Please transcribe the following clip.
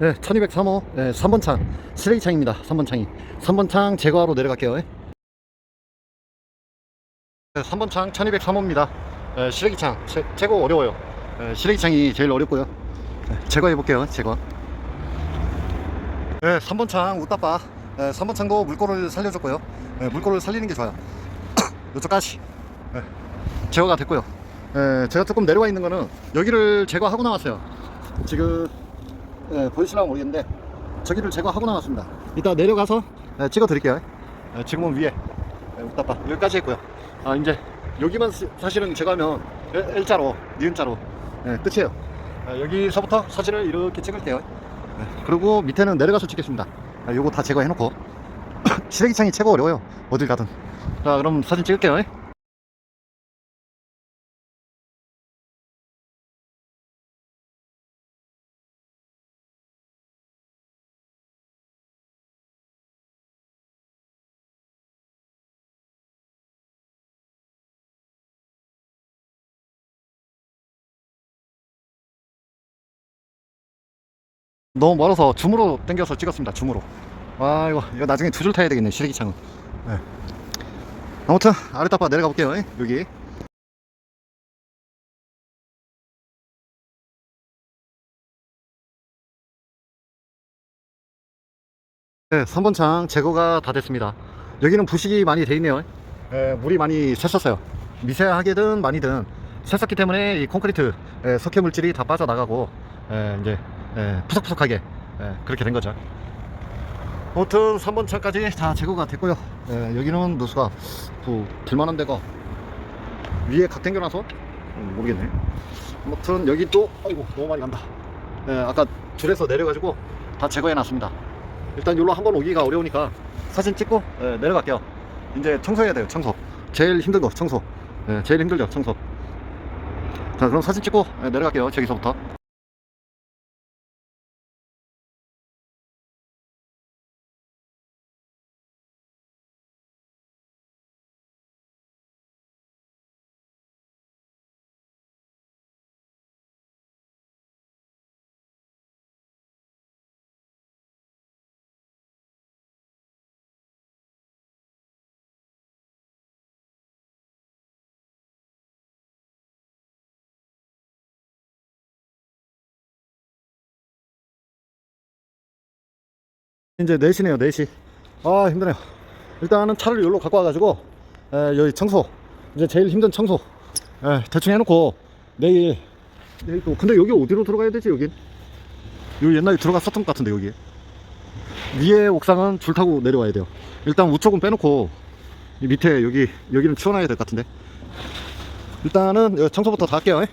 네, 1203호 네, 3번 창 쓰레기 창입니다. 3번 창이 3번 창 제거하러 내려갈게요. 네, 3번 창 1203호입니다. 네, 쓰레기 창 제, 제거 어려워요. 네, 쓰레기 창이 제일 어렵고요. 네, 제거해 볼게요. 제거. 네, 3번 창 웃다빠. 네, 3번 창도 물꼬를 살려줬고요. 네, 물꼬를 살리는 게 좋아요. 이쪽까지 네, 제거가 됐고요. 네, 제가 조금 내려와 있는 거는 여기를 제거하고 나왔어요. 지금 예, 보이시려면 모르겠는데 저기를 제거하고 나왔습니다. 이따 내려가서 예, 찍어 드릴게요. 예, 지금은 위에 예, 웃다빠 여기까지 했고요. 아 이제 여기만 시- 사실은 제거하면 일- 일자로 니은자로 예, 끝이에요. 예, 여기서부터 사진을 이렇게 찍을게요. 예, 그리고 밑에는 내려가서 찍겠습니다. 예, 요거 다 제거해놓고 시래기창이 최고 어려워요. 어딜 가든. 자 그럼 사진 찍을게요. 너무 멀어서 줌으로 당겨서 찍었습니다. 줌으로. 아 이거 이거 나중에 두 줄 타야 되겠네 시래기창은. 네. 아무튼 아래따빠 내려가 볼게요. 예, 여기. 네, 3번 창 제거가 다 됐습니다. 여기는 부식이 많이 돼 있네요. 예, 물이 많이 샜었어요. 미세하게든 많이든 샜었기 때문에 이 콘크리트 예, 석회 물질이 다 빠져나가고 예, 이제 예, 푸석푸석하게 예, 그렇게 된 거죠. 아무튼 3번 창까지 다 제거가 됐고요. 예, 여기는 누수가 그 들만한 데가 위에 각 당겨놔서 음, 모르겠네. 아무튼 여기 또 아이고 너무 많이 간다. 예, 아까 줄에서 내려가지고 다 제거해 놨습니다. 일단 여기로 한번 오기가 어려우니까 사진 찍고 예, 내려갈게요. 이제 청소해야 돼요. 청소. 제일 힘든 거 청소. 예, 제일 힘들죠 청소. 자 그럼 사진 찍고 예, 내려갈게요. 저기서부터. 이제 4시네요 4시. 아 힘드네요. 일단은 차를 여기로 갖고 와가지고 에, 여기 청소 이제 제일 힘든 청소 에, 대충 해놓고 내일 내일 또 근데 여기 어디로 들어가야 되지 여긴? 여기 옛날에 들어갔었던 것 같은데 여기 위에 옥상은 줄 타고 내려와야 돼요. 일단 우쪽은 빼놓고 이 밑에 여기 여기는 치워놔야 될 것 같은데. 일단은 청소부터 다 할게요 에.